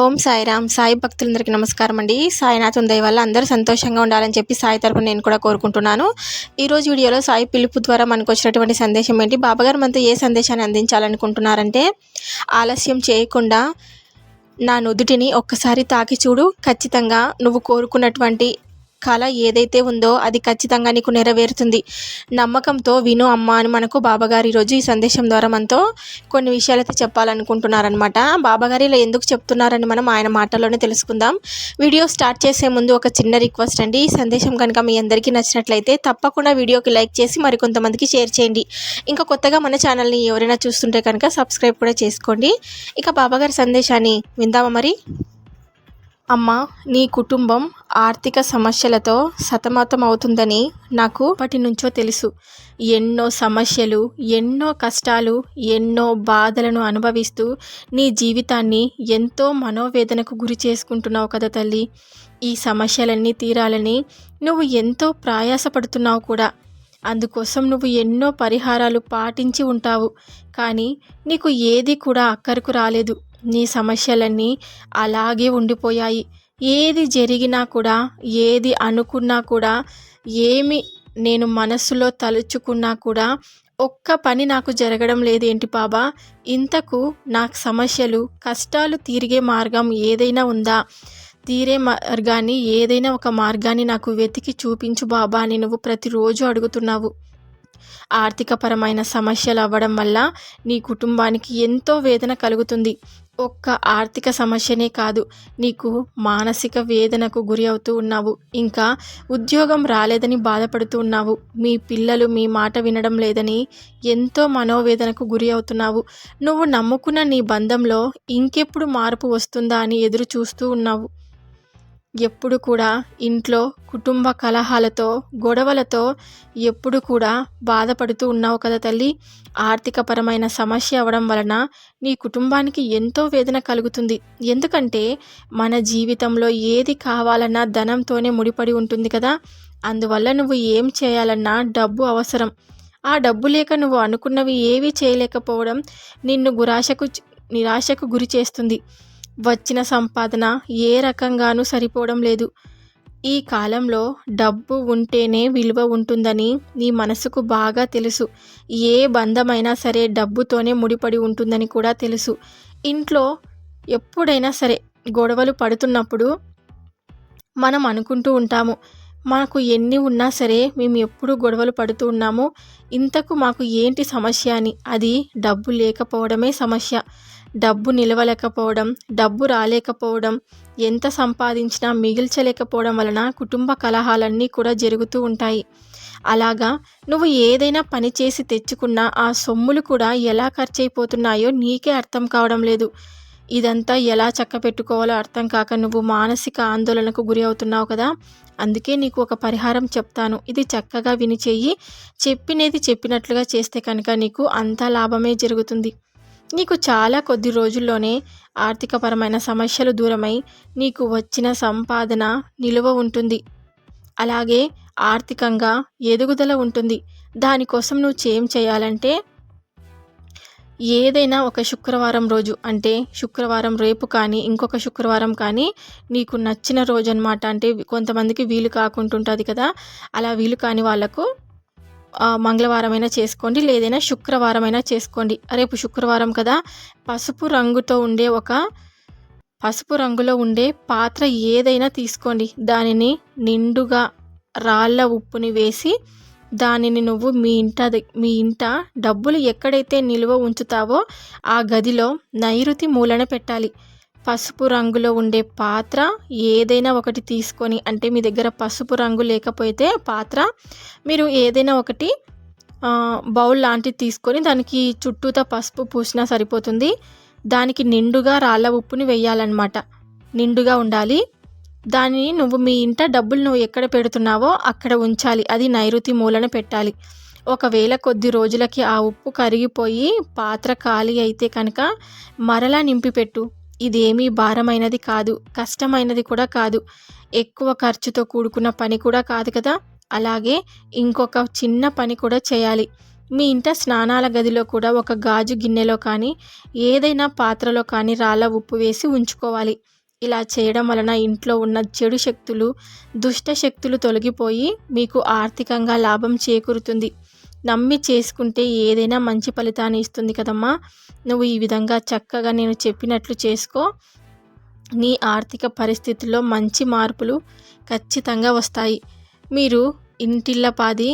ఓం సాయిరామ్. సాయి భక్తులందరికీ నమస్కారం అండి. సాయినాథం దయ వల్ల అందరూ సంతోషంగా ఉండాలని చెప్పి సాయి తరపున నేను కూడా కోరుకుంటున్నాను. ఈరోజు వీడియోలో సాయి పిలుపు ద్వారా మనకు వచ్చినటువంటి సందేశం ఏంటి? బాబాగారు మనతో ఏ సందేశాన్ని అందించాలనుకుంటున్నారంటే ఆలస్యం చేయకుండా నా నుదుటిని ఒక్కసారి తాకి చూడు. ఖచ్చితంగా నువ్వు కోరుకున్నటువంటి కళ ఏదైతే ఉందో అది ఖచ్చితంగా నీకు నెరవేరుతుంది. నమ్మకంతో విను అమ్మ అని మనకు బాబాగారు ఈరోజు ఈ సందేశం ద్వారా మనతో కొన్ని విషయాలైతే చెప్పాలనుకుంటున్నారనమాట బాబాగారు ఇలా ఎందుకు చెప్తున్నారని మనం ఆయన మాటల్లోనే తెలుసుకుందాం. వీడియో స్టార్ట్ చేసే ముందు ఒక చిన్న రిక్వెస్ట్ అండి. ఈ సందేశం కనుక మీ అందరికీ నచ్చినట్లయితే తప్పకుండా వీడియోకి లైక్ చేసి మరికొంతమందికి షేర్ చేయండి. ఇంకా కొత్తగా మన ఛానల్ని ఎవరైనా చూస్తుంటే కనుక సబ్స్క్రైబ్ కూడా చేసుకోండి. ఇక బాబాగారి సందేశాన్ని విందామా మరి? అమ్మ నీ కుటుంబం ఆర్థిక సమస్యలతో సతమతం అవుతుందని నాకు అప్పటి నుంచో తెలుసు. ఎన్నో సమస్యలు ఎన్నో కష్టాలు ఎన్నో బాధలను అనుభవిస్తూ నీ జీవితాన్ని ఎంతో మనోవేదనకు గురి చేసుకుంటున్నావు కదా తల్లి. ఈ సమస్యలన్నీ తీరాలని నువ్వు ఎంతో ప్రయాసపడుతున్నావు కూడా. అందుకోసం నువ్వు ఎన్నో పరిహారాలు పాటించి ఉంటావు. కానీ నీకు ఏది కూడా అక్కరకు రాలేదు. నీ సమస్యలన్నీ అలాగే ఉండిపోయాయి. ఏది జరిగినా కూడా ఏది అనుకున్నా కూడా ఏమి నేను మనస్సులో తలుచుకున్నా కూడా ఒక్క పని నాకు జరగడం లేదేంటి బాబా? ఇంతకు నాకు సమస్యలు కష్టాలు తీరిగే మార్గం ఏదైనా ఉందా? తీరే మార్గాన్ని ఏదైనా ఒక మార్గాన్ని నాకు వెతికి చూపించు బాబా అని నువ్వు ప్రతిరోజు అడుగుతున్నావు. ఆర్థికపరమైన సమస్యలు అవ్వడం వల్ల నీ కుటుంబానికి ఎంతో వేదన కలుగుతుంది. ఒక్క ఆర్థిక సమస్యనే కాదు నీకు మానసిక వేదనకు గురి అవుతూ ఉన్నావు. ఇంకా ఉద్యోగం రాలేదని బాధపడుతూ ఉన్నావు. మీ పిల్లలు మీ మాట వినడం లేదని ఎంతో మనోవేదనకు గురి అవుతున్నావు. నువ్వు నమ్ముకున్న నీ బంధంలో ఇంకెప్పుడు మార్పు వస్తుందా అని ఎదురు చూస్తూ ఉన్నావు. ఎప్పుడు కూడా ఇంట్లో కుటుంబ కలహాలతో గొడవలతో ఎప్పుడు కూడా బాధపడుతూ ఉన్నావు కదా తల్లి. ఆర్థికపరమైన సమస్య అవ్వడం వలన నీ కుటుంబానికి ఎంతో వేదన కలుగుతుంది. ఎందుకంటే మన జీవితంలో ఏది కావాలన్నా ధనంతోనే ముడిపడి ఉంటుంది కదా. అందువల్ల నువ్వు ఏం చేయాలన్నా డబ్బు అవసరం. ఆ డబ్బు లేక నువ్వు అనుకున్నవి ఏవి చేయలేకపోవడం నిన్ను గురాశకు నిరాశకు గురి చేస్తుంది. వచ్చిన సంపాదన ఏ రకంగానూ సరిపోవడం లేదు. ఈ కాలంలో డబ్బు ఉంటేనే విలువ ఉంటుందని నీ మనసుకు బాగా తెలుసు. ఏ బంధమైనా సరే డబ్బుతోనే ముడిపడి ఉంటుందని కూడా తెలుసు. ఇంట్లో ఎప్పుడైనా సరే గొడవలు పడుతున్నప్పుడు మనం అనుకుంటూ ఉంటాము మాకు ఎన్ని ఉన్నా సరే మేము ఎప్పుడు గొడవలు పడుతూ ఉన్నాము. ఇంతకు మాకు ఏంటి సమస్య అని. అది డబ్బు లేకపోవడమే సమస్య. డబ్బు నిలవలేకపోవడం డబ్బు రాలేకపోవడం ఎంత సంపాదించినా మిగిల్చలేకపోవడం వలన కుటుంబ కలహాలన్నీ కూడా జరుగుతూ ఉంటాయి. అలాగా నువ్వు ఏదైనా పని చేసి తెచ్చుకున్న ఆ సొమ్ములు కూడా ఎలా ఖర్చు అయిపోతున్నాయో నీకే అర్థం కావడం లేదు. ఇదంతా ఎలా చక్క పెట్టుకోవాలో అర్థం కాక నువ్వు మానసిక ఆందోళనకు గురి అవుతున్నావు కదా? అందుకే నీకు ఒక పరిహారం చెప్తాను. ఇది చక్కగా విని చెయ్యి. చెప్పినది చెప్పినట్లుగా చేస్తే కనుక నీకు అంతా లాభమే జరుగుతుంది. నీకు చాలా కొద్ది రోజుల్లోనే ఆర్థికపరమైన సమస్యలు దూరమై నీకు వచ్చిన సంపాదన నిలువ ఉంటుంది. అలాగే ఆర్థికంగా ఎదుగుదల ఉంటుంది. దానికోసం నువ్వు చేయం చేయాలంటే ఏదైనా ఒక శుక్రవారం రోజు అంటే శుక్రవారం రేపు కానీ ఇంకొక శుక్రవారం కానీ నీకు నచ్చిన రోజు అనమాట అంటే కొంతమందికి వీలు కాకుంటుంటుంది కదా. అలా వీలు కాని వాళ్ళకు మంగళవారమైనా చేసుకోండి లేదైనా శుక్రవారమైనా చేసుకోండి. రేపు శుక్రవారం కదా పసుపు రంగుతో ఉండే ఒక పసుపు రంగులో ఉండే పాత్ర ఏదైనా తీసుకోండి. దానిని నిండుగా రాళ్ళ ఉప్పుని వేసి దానిని నువ్వు మీ ఇంట మీ ఇంట డబ్బులు ఎక్కడైతే నిల్వ ఉంచుతావో ఆ గదిలో నైరుతి మూలన పెట్టాలి. పసుపు రంగులో ఉండే పాత్ర ఏదైనా ఒకటి తీసుకొని అంటే మీ దగ్గర పసుపు రంగు లేకపోతే పాత్ర మీరు ఏదైనా ఒకటి బౌల్ లాంటిది తీసుకొని దానికి చుట్టూతా పసుపు పూసినా సరిపోతుంది. దానికి నిండుగా రాళ్ళ ఉప్పుని వేయాలన్నమాట. నిండుగా ఉండాలి. దాన్ని నువ్వు మీ ఇంట డబ్బులు నువ్వు ఎక్కడ పెడుతున్నావో అక్కడ ఉంచాలి. అది నైరుతి మూలన పెట్టాలి. ఒకవేళ కొద్ది రోజులకి ఆ ఉప్పు కరిగిపోయి పాత్ర ఖాళీ అయితే కనుక మరలా నింపి పెట్టు ఇదేమీ భారమైనది కాదు కష్టమైనది కూడా కాదు. ఎక్కువ ఖర్చుతో కూడుకున్న పని కూడా కాదు కదా? అలాగే ఇంకొక చిన్న పని కూడా చేయాలి. మీ ఇంట స్నానాల గదిలో కూడా ఒక గాజు గిన్నెలో కానీ ఏదైనా పాత్రలో కానీ రాళ్ళ ఉప్పు వేసి ఉంచుకోవాలి. ఇలా చేయడం వలన ఇంట్లో ఉన్న చెడు శక్తులు దుష్ట శక్తులు తొలగిపోయి మీకు ఆర్థికంగా లాభం చేకూరుతుంది. నమ్మి చేసుకుంటే ఏదైనా మంచి ఫలితాన్ని ఇస్తుంది కదమ్మా. నువ్వు ఈ విధంగా చక్కగా నేను చెప్పినట్లు చేసుకో. నీ ఆర్థిక పరిస్థితుల్లో మంచి మార్పులు ఖచ్చితంగా వస్తాయి. మీరు ఇంటిల్లపాది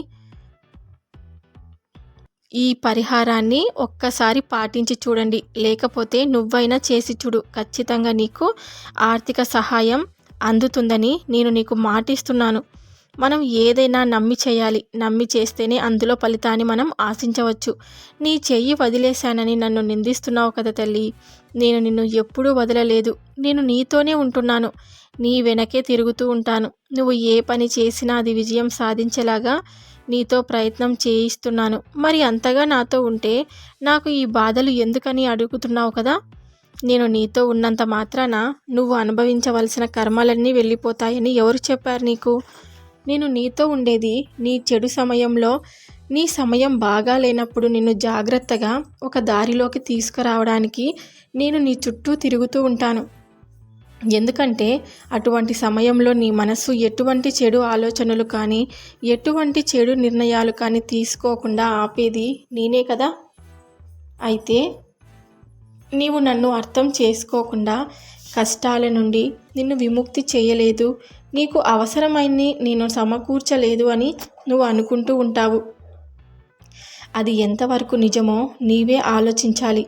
ఈ పరిహారాన్ని ఒక్కసారి పాటించి చూడండి. లేకపోతే నువ్వైనా చేసి చూడు. ఖచ్చితంగా నీకు ఆర్థిక సహాయం అందుతుందని నేను నీకు మాటిస్తున్నాను. మనం ఏదైనా నమ్మి చేయాలి. నమ్మి చేస్తేనే అందులో ఫలితాన్ని మనం ఆశించవచ్చు. నీ చెయ్యి వదిలేశానని నన్ను నిందిస్తున్నావు కదా తల్లి. నేను నిన్ను ఎప్పుడూ వదలలేదు. నేను నీతోనే ఉంటున్నాను. నీ వెనకే తిరుగుతూ ఉంటాను. నువ్వు ఏ పని చేసినా అది విజయం సాధించేలాగా నీతో ప్రయత్నం చేయిస్తున్నాను. మరి అంతగా నాతో ఉంటే నాకు ఈ బాధలు ఎందుకని అడుగుతున్నావు కదా? నేను నీతో ఉన్నంత మాత్రాన నువ్వు అనుభవించవలసిన కర్మలన్నీ వెళ్ళిపోతాయని ఎవరు చెప్పారు నీకు? నేను నీతో ఉండేది నీ చెడు సమయంలో. నీ సమయం బాగా లేనప్పుడు నిన్ను జాగ్రత్తగా ఒక దారిలోకి తీసుకురావడానికి నేను నీ చుట్టూ తిరుగుతూ ఉంటాను. ఎందుకంటే అటువంటి సమయంలో నీ మనసు ఎటువంటి చెడు ఆలోచనలు కానీ ఎటువంటి చెడు నిర్ణయాలు కానీ తీసుకోకుండా ఆపేది నేనే కదా? అయితే నీవు నన్ను అర్థం చేసుకోకుండా కష్టాల నుండి నిన్ను విముక్తి చేయలేదు. నీకు అవసరమైంది నేను సమకూర్చలేదు అని నువ్వు అనుకుంటూ ఉంటావు. అది ఎంతవరకు నిజమో నీవే ఆలోచించాలి.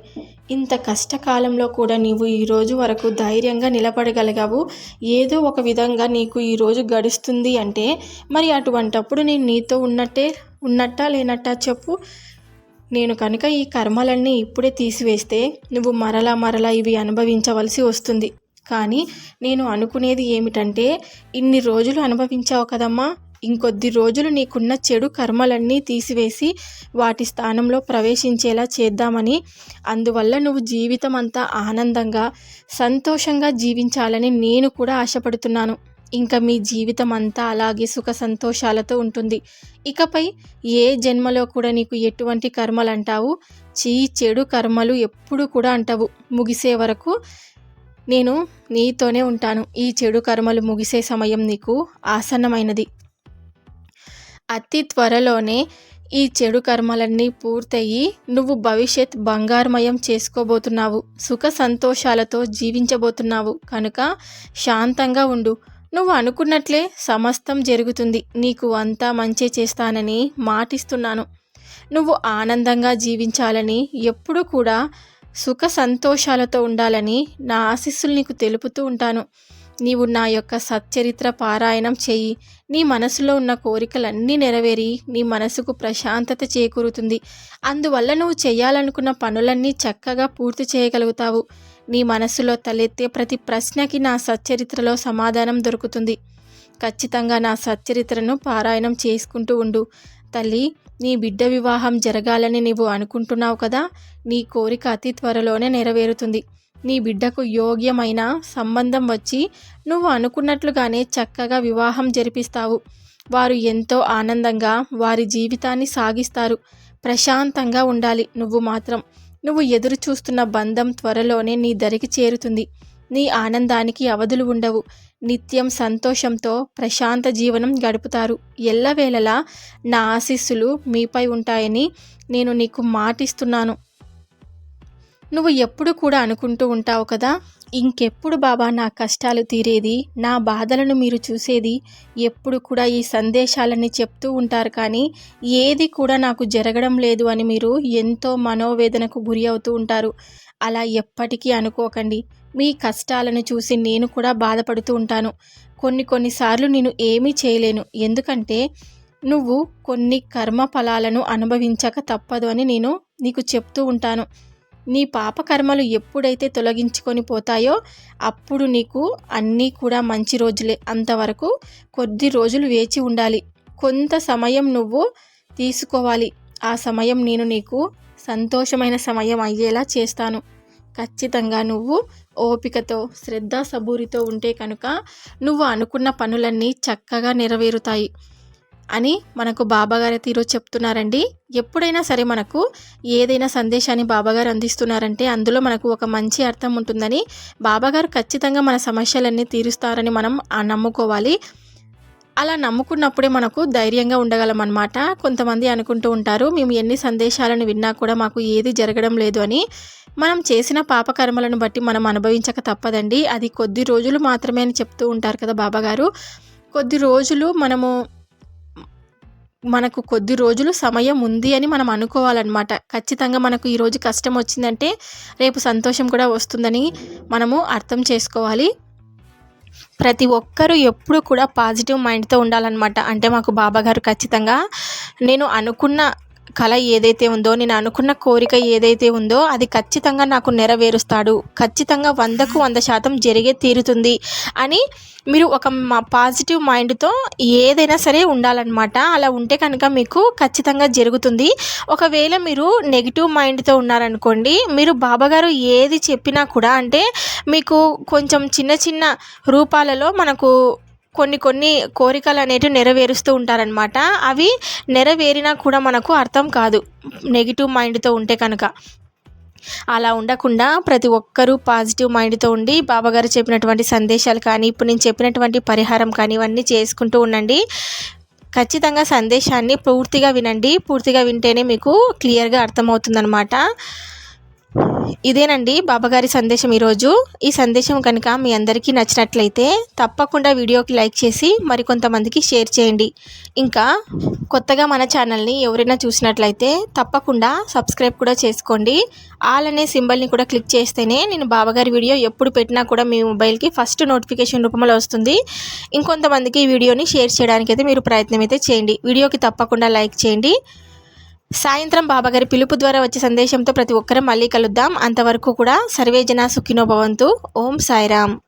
ఇంత కష్టకాలంలో కూడా నీవు ఈరోజు వరకు ధైర్యంగా నిలబడగలిగావు. ఏదో ఒక విధంగా నీకు ఈరోజు గడుస్తుంది అంటే మరి అటువంటప్పుడు నేను నీతో ఉన్నట్టే ఉన్నట్టా లేనట్టా చెప్పు. నేను కనుక ఈ కర్మలన్నీ ఇప్పుడే తీసివేస్తే నువ్వు మరలా మరలా ఇవి అనుభవించవలసి వస్తుంది. కానీ నేను అనుకునేది ఏమిటంటే ఇన్ని రోజులు అనుభవించావు కదమ్మా. ఇంకొద్ది రోజులు నీకున్న చెడు కర్మలన్నీ తీసివేసి వాటి స్థానంలో ప్రవేశించేలా చేద్దామని. అందువల్ల నువ్వు జీవితం అంతా ఆనందంగా సంతోషంగా జీవించాలని నేను కూడా ఆశపడుతున్నాను. ఇంకా మీ జీవితం అంతా అలాగే సుఖ సంతోషాలతో ఉంటుంది. ఇకపై ఏ జన్మలో కూడా నీకు ఎటువంటి కర్మలు అంటావు చీ చెడు కర్మలు ఎప్పుడు కూడా అంటావు. ముగిసే వరకు నేను నీతోనే ఉంటాను. ఈ చెడు కర్మలు ముగిసే సమయం నీకు ఆసన్నమైనది. అతి త్వరలోనే ఈ చెడు కర్మలన్నీ పూర్తయి నువ్వు భవిష్యత్ బంగారుమయం చేసుకోబోతున్నావు. సుఖ సంతోషాలతో జీవించబోతున్నావు. కనుక శాంతంగా ఉండు. నువ్వు అనుకున్నట్లే సమస్తం జరుగుతుంది. నీకు అంతా మంచి చేస్తానని మాటిస్తున్నాను. నువ్వు ఆనందంగా జీవించాలని ఎప్పుడూ కూడా సుఖ సంతోషాలతో ఉండాలని నా ఆశీస్సులు నీకు తెలుపుతూ ఉంటాను. నీవు నా యొక్క సచ్చరిత్ర పారాయణం చేయి. నీ మనసులో ఉన్న కోరికలన్నీ నెరవేరి నీ మనసుకు ప్రశాంతత చేకూరుతుంది. అందువల్ల నువ్వు చేయాలనుకున్న పనులన్నీ చక్కగా పూర్తి చేయగలుగుతావు. నీ మనసులో తలెత్తే ప్రతి ప్రశ్నకి నా సచ్చరిత్రలో సమాధానం దొరుకుతుంది. ఖచ్చితంగా నా సచ్చరిత్రను పారాయణం చేసుకుంటూ ఉండు. తల్లి నీ బిడ్డ వివాహం జరగాలని నీవు అనుకుంటున్నావు కదా నీ కోరిక అతి త్వరలోనే నెరవేరుతుంది. నీ బిడ్డకు యోగ్యమైన సంబంధం వచ్చి నువ్వు అనుకున్నట్లుగానే చక్కగా వివాహం జరిపిస్తావు. వారు ఎంతో ఆనందంగా వారి జీవితాన్ని సాగిస్తారు. ప్రశాంతంగా ఉండాలి నువ్వు మాత్రం. నువ్వు ఎదురు చూస్తున్న బంధం త్వరలోనే నీ దరికి చేరుతుంది. నీ ఆనందానికి అవధులు ఉండవు. నిత్యం సంతోషంతో ప్రశాంత జీవనం గడుపుతారు. ఎల్లవేళలా నా ఆశీస్సులు మీపై ఉంటాయని నేను నీకు మాటిస్తున్నాను. నువ్వు ఎప్పుడు కూడా అనుకుంటూ ఉంటావు కదా? ఇంకెప్పుడు బాబా నా కష్టాలు తీరేది నా బాధలను మీరు చూసేది? ఎప్పుడు కూడా ఈ సందేశాలని చెప్తూ ఉంటారు కానీ ఏది కూడా నాకు జరగడం లేదు అని మీరు ఎంతో మనోవేదనకు గురి అవుతూ ఉంటారు. అలా ఎప్పటికీ అనుకోకండి. మీ కష్టాలను చూసి నేను కూడా బాధపడుతూ ఉంటాను. కొన్ని కొన్నిసార్లు నేను ఏమీ చేయలేను. ఎందుకంటే నువ్వు కొన్ని కర్మ ఫలాలను అనుభవించక తప్పదు అని నేను నీకు చెప్తూ ఉంటాను. నీ పాపకర్మలు ఎప్పుడైతే తొలగించుకొని పోతాయో అప్పుడు నీకు అన్నీ కూడా మంచి రోజులే. అంతవరకు కొద్ది రోజులు వేచి ఉండాలి. కొంత సమయం నువ్వు తీసుకోవాలి. ఆ సమయం నేను నీకు సంతోషమైన సమయం అయ్యేలా చేస్తాను. ఖచ్చితంగా నువ్వు ఓపికతో శ్రద్ధ సబూరితో ఉంటే కనుక నువ్వు అనుకున్న పనులన్నీ చక్కగా నెరవేరుతాయి అని మనకు బాబాగారు అయితే ఈరోజు చెప్తున్నారండి. ఎప్పుడైనా సరే మనకు ఏదైనా సందేశాన్ని బాబాగారు అందిస్తున్నారంటే అందులో మనకు ఒక మంచి అర్థం ఉంటుందని బాబాగారు ఖచ్చితంగా మన సమస్యలన్నీ తీరుస్తారని మనం నమ్ముకోవాలి. అలా నమ్ముకున్నప్పుడే మనకు ధైర్యంగా ఉండగలం అనమాట కొంతమంది అనుకుంటూ ఉంటారు మేము ఎన్ని సందేశాలను విన్నా కూడా మాకు ఏది జరగడం లేదు అని. మనం చేసిన పాపకర్మలను బట్టి మనం అనుభవించక తప్పదండి. అది కొద్ది రోజులు మాత్రమే అని చెప్తూ ఉంటారు కదా బాబాగారు. కొద్ది రోజులు మనము మనకు కొద్ది రోజులు సమయం ఉంది అని మనం అనుకోవాలన్నమాట. ఖచ్చితంగా మనకు ఈరోజు కష్టం వచ్చిందంటే రేపు సంతోషం కూడా వస్తుందని మనము అర్థం చేసుకోవాలి. ప్రతి ఒక్కరూ ఎప్పుడు కూడా పాజిటివ్ మైండ్తో ఉండాలన్నమాట. అంటే మాకు బాబాగారు ఖచ్చితంగా నేను అనుకున్న కళ ఏదైతే ఉందో నేను అనుకున్న కోరిక ఏదైతే ఉందో అది ఖచ్చితంగా నాకు నెరవేరుస్తాడు. ఖచ్చితంగా వందకు వంద శాతం జరిగే తీరుతుంది అని మీరు ఒక పాజిటివ్ మైండ్తో ఏదైనా సరే ఉండాలన్నమాట. అలా ఉంటే కనుక మీకు ఖచ్చితంగా జరుగుతుంది. ఒకవేళ మీరు నెగిటివ్ మైండ్తో ఉన్నారనుకోండి మీరు బాబాగారు ఏది చెప్పినా కూడా అంటే మీకు కొంచెం చిన్న చిన్న రూపాలలో మనకు కొన్ని కొన్ని కోరికలు అనేటివి నెరవేరుస్తూ ఉంటారనమాట అవి నెరవేరినా కూడా మనకు అర్థం కాదు. నెగిటివ్ మైండ్తో ఉంటే కనుక. అలా ఉండకుండా ప్రతి ఒక్కరూ పాజిటివ్ మైండ్తో ఉండి బాబాగారు చెప్పినటువంటి సందేశాలు కానీ ఇప్పుడు నేను చెప్పినటువంటి పరిహారం కానీ ఇవన్నీ చేసుకుంటూ ఉండండి. ఖచ్చితంగా సందేశాన్ని పూర్తిగా వినండి. పూర్తిగా వింటేనే మీకు క్లియర్గా అర్థమవుతుందనమాట ఇదేనండి బాబాగారి సందేశం ఈరోజు. ఈ సందేశం కనుక మీ అందరికీ నచ్చినట్లయితే తప్పకుండా వీడియోకి లైక్ చేసి మరికొంతమందికి షేర్ చేయండి. ఇంకా కొత్తగా మన ఛానల్ని ఎవరైనా చూసినట్లయితే తప్పకుండా సబ్స్క్రైబ్ కూడా చేసుకోండి. ఆల్ అనే సింబల్ని కూడా క్లిక్ చేస్తేనే నేను బాబాగారి వీడియో ఎప్పుడు పెట్టినా కూడా మీ మొబైల్కి ఫస్ట్ నోటిఫికేషన్ రూపంలో వస్తుంది. ఇంకొంతమందికి ఈ వీడియోని షేర్ చేయడానికి అయితే మీరు ప్రయత్నం అయితే చేయండి. వీడియోకి తప్పకుండా లైక్ చేయండి. సాయంత్రం బాబాగారి పిలుపు ద్వారా వచ్చే సందేశంతో ప్రతి ఒక్కరం మళ్ళీ కలుద్దాం. అంతవరకు కూడా సర్వేజన సుఖినో భవంతు. ఓం సాయిరామ్.